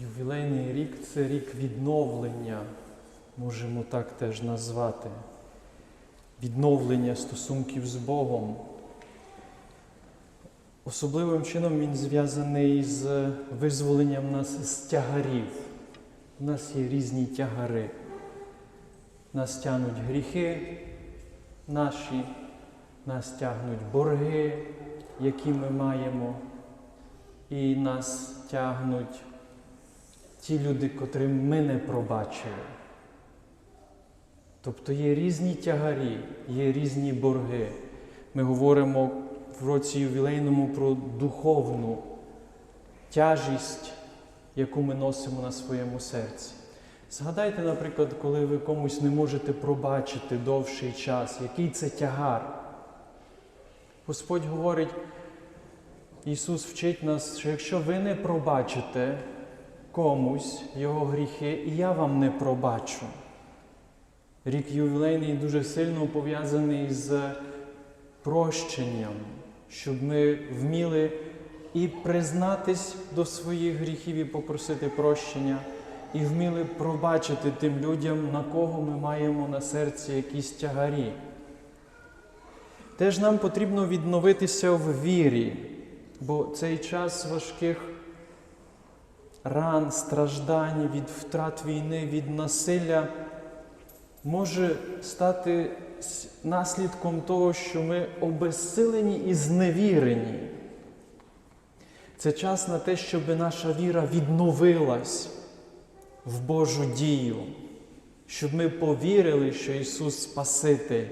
Ювілейний рік це рік відновлення, можемо так теж назвати. Відновлення стосунків з Богом. Особливим чином він зв'язаний з визволенням нас з тягарів. У нас є різні тягари. Нас тягнуть гріхи наші, нас тягнуть борги, які ми маємо, і нас тягнуть ті люди, котрим ми не пробачили. Тобто є різні тягарі, є різні борги. Ми говоримо в році ювілейному про духовну тяжість, яку ми носимо на своєму серці. Згадайте, наприклад, коли ви комусь не можете пробачити довший час, який це тягар. Господь говорить, Ісус вчить нас, що якщо ви не пробачите комусь його гріхи, і я вам не пробачу. Рік ювілейний дуже сильно пов'язаний з прощенням, щоб ми вміли і признатись до своїх гріхів і попросити прощення, і вміли пробачити тим людям, на кого ми маємо на серці якісь тягарі. Теж нам потрібно відновитися в вірі, бо цей час важких ран, страждань від втрат війни, від насилля може стати наслідком того, що ми обезсилені і зневірені. Це час на те, щоб наша віра відновилась в Божу дію, щоб ми повірили, що Ісус Спаситель,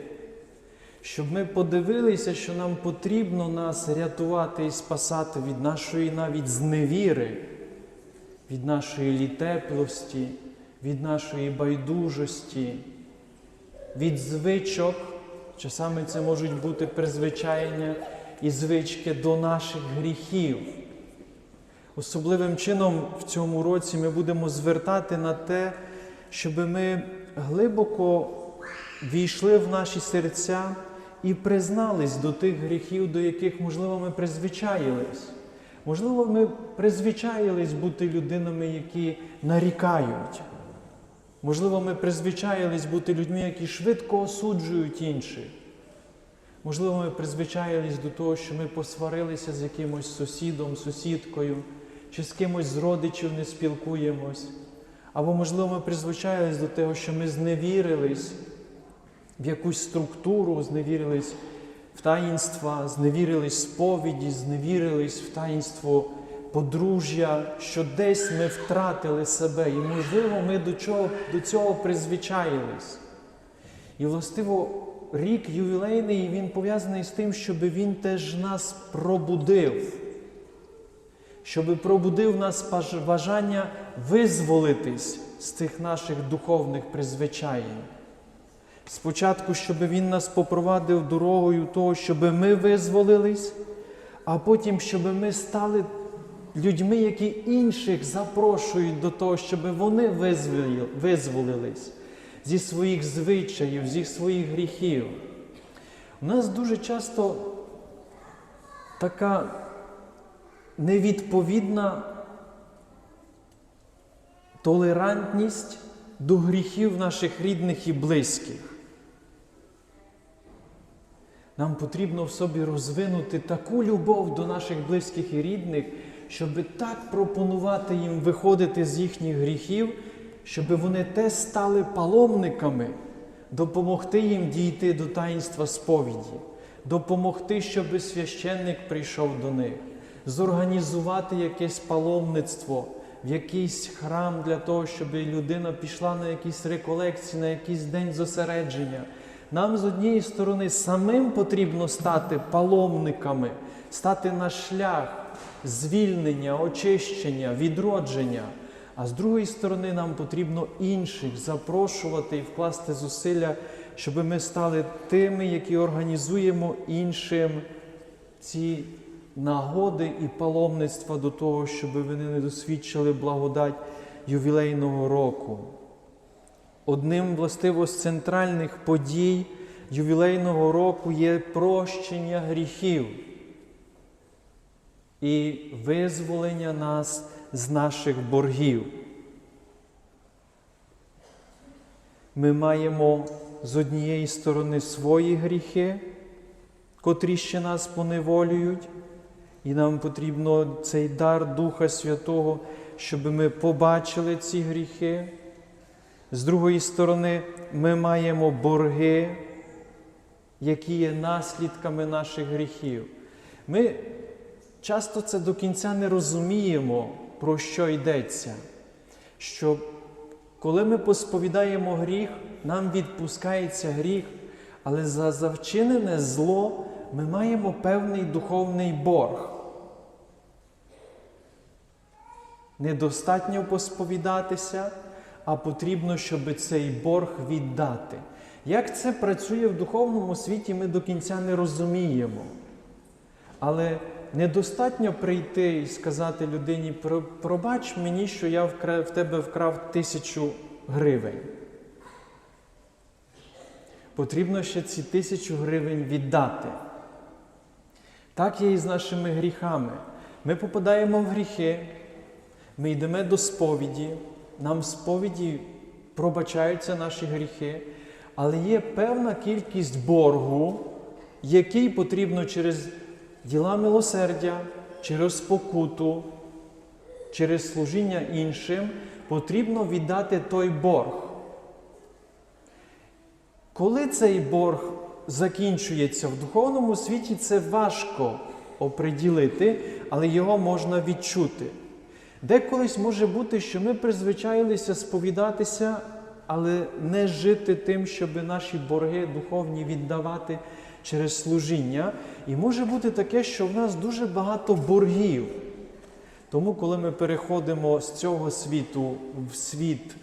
щоб ми подивилися, що нам потрібно нас рятувати і спасати від нашої навіть зневіри, від нашої літеплості, від нашої байдужості, від звичок. Часами це можуть бути призвичаєння і звички до наших гріхів. Особливим чином в цьому році ми будемо звертати на те, щоб ми глибоко війшли в наші серця і признались до тих гріхів, до яких, можливо, ми призвичаїлись. Можливо, ми призвичаїлись бути людинами, які нарікають. Можливо, ми призвичаїлись бути людьми, які швидко осуджують інших. Можливо, ми призвичаїлись до того, що ми посварилися з якимось сусідом, сусідкою, чи з кимось з родичів не спілкуємось. Або, можливо, ми призвичаїлись до того, що ми зневірились в якусь структуру, зневірились в таїнства, зневірились сповіді, зневірились в таїнство подружжя, що десь ми втратили себе, і, можливо, ми до, чого, до цього призвичаїлись. І, властиво, рік ювілейний він пов'язаний з тим, щоб він теж нас пробудив, щоб пробудив нас бажання визволитись з цих наших духовних призвичаєнь. Спочатку, щоб Він нас попровадив дорогою того, щоб ми визволились, а потім, щоб ми стали людьми, які інших запрошують до того, щоб вони визволились зі своїх звичаїв, зі своїх гріхів. У нас дуже часто така невідповідна толерантність до гріхів наших рідних і близьких. Нам потрібно в собі розвинути таку любов до наших близьких і рідних, щоб так пропонувати їм виходити з їхніх гріхів, щоб вони те стали паломниками, допомогти їм дійти до таїнства сповіді, допомогти, щоб священник прийшов до них, зорганізувати якесь паломництво в якийсь храм для того, щоб людина пішла на якісь реколекції, на якийсь день зосередження. Нам з однієї сторони самим потрібно стати паломниками, стати на шлях звільнення, очищення, відродження. А з другої сторони, нам потрібно інших запрошувати і вкласти зусилля, щоб ми стали тими, які організуємо іншим ці нагоди і паломництва до того, щоб вони не досвідчили благодать ювілейного року. Одним властиво з центральних подій ювілейного року є прощення гріхів і визволення нас з наших боргів. Ми маємо з однієї сторони свої гріхи, котрі ще нас поневолюють, і нам потрібно цей дар Духа Святого, щоб ми побачили ці гріхи. З другої сторони, ми маємо борги, які є наслідками наших гріхів. Ми часто це до кінця не розуміємо, про що йдеться. Що коли ми посповідаємо гріх, нам відпускається гріх, але за завчинене зло ми маємо певний духовний борг. Недостатньо посповідатися, а потрібно, щоб цей борг віддати. Як це працює в духовному світі, ми до кінця не розуміємо. Але недостатньо прийти і сказати людині, пробач мені, що я в тебе вкрав тисячу гривень. Потрібно ще ці тисячу гривень віддати. Так є і з нашими гріхами. Ми попадаємо в гріхи, ми йдемо до сповіді, нам в сповіді пробачаються наші гріхи, але є певна кількість боргу, який потрібно через діла милосердя, через покуту, через служіння іншим, потрібно віддати той борг. Коли цей борг закінчується в духовному світі, це важко оприділити, але його можна відчути. Деколись може бути, що ми призвичаїлися сповідатися, але не жити тим, щоб наші борги духовні віддавати через служіння. І може бути таке, що в нас дуже багато боргів. Тому, коли ми переходимо з цього світу в світ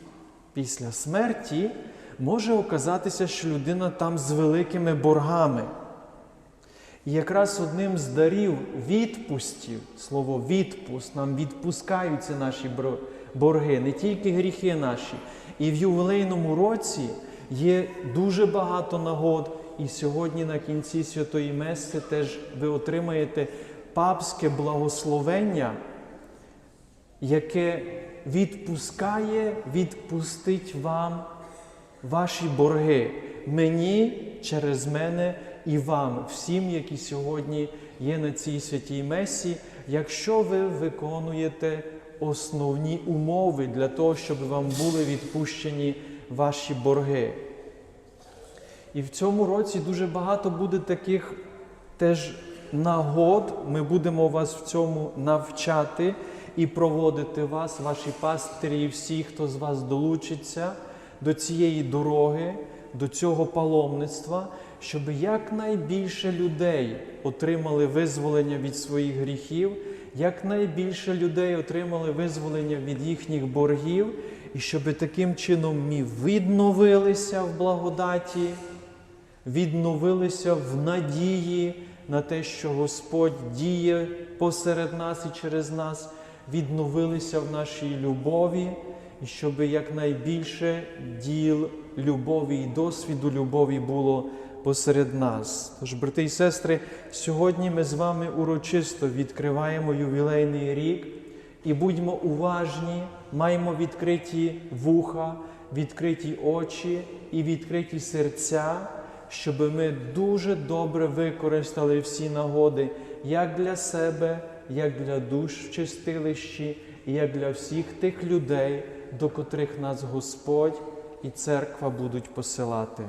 після смерті, може оказатися, що людина там з великими боргами. І якраз одним з дарів відпустів, слово відпуст, нам відпускаються наші борги, не тільки гріхи наші. І в ювілейному році є дуже багато нагод. І сьогодні на кінці Святої Меси теж ви отримаєте папське благословення, яке відпускає, відпустить вам ваші борги мені через мене і вам, всім, які сьогодні є на цій святій месі, якщо ви виконуєте основні умови для того, щоб вам були відпущені ваші борги. І в цьому році дуже багато буде таких теж нагод. Ми будемо вас в цьому навчати і проводити вас, ваші пастирі, і всі, хто з вас долучиться до цієї дороги, до цього паломництва, щоб якнайбільше людей отримали визволення від своїх гріхів, якнайбільше людей отримали визволення від їхніх боргів, і щоб таким чином ми відновилися в благодаті відновилися в надії на те, що Господь діє посеред нас і через нас, відновилися в нашій любові, і щоб якнайбільше діл любові і досвіду любові було посеред нас. Тож, брати і сестри, сьогодні ми з вами урочисто відкриваємо ювілейний рік і будьмо уважні, маємо відкриті вуха, відкриті очі і відкриті серця щоб ми дуже добре використали всі нагоди як для себе, як для душ в чистилищі, як для всіх тих людей, до котрих нас Господь і церква будуть посилати.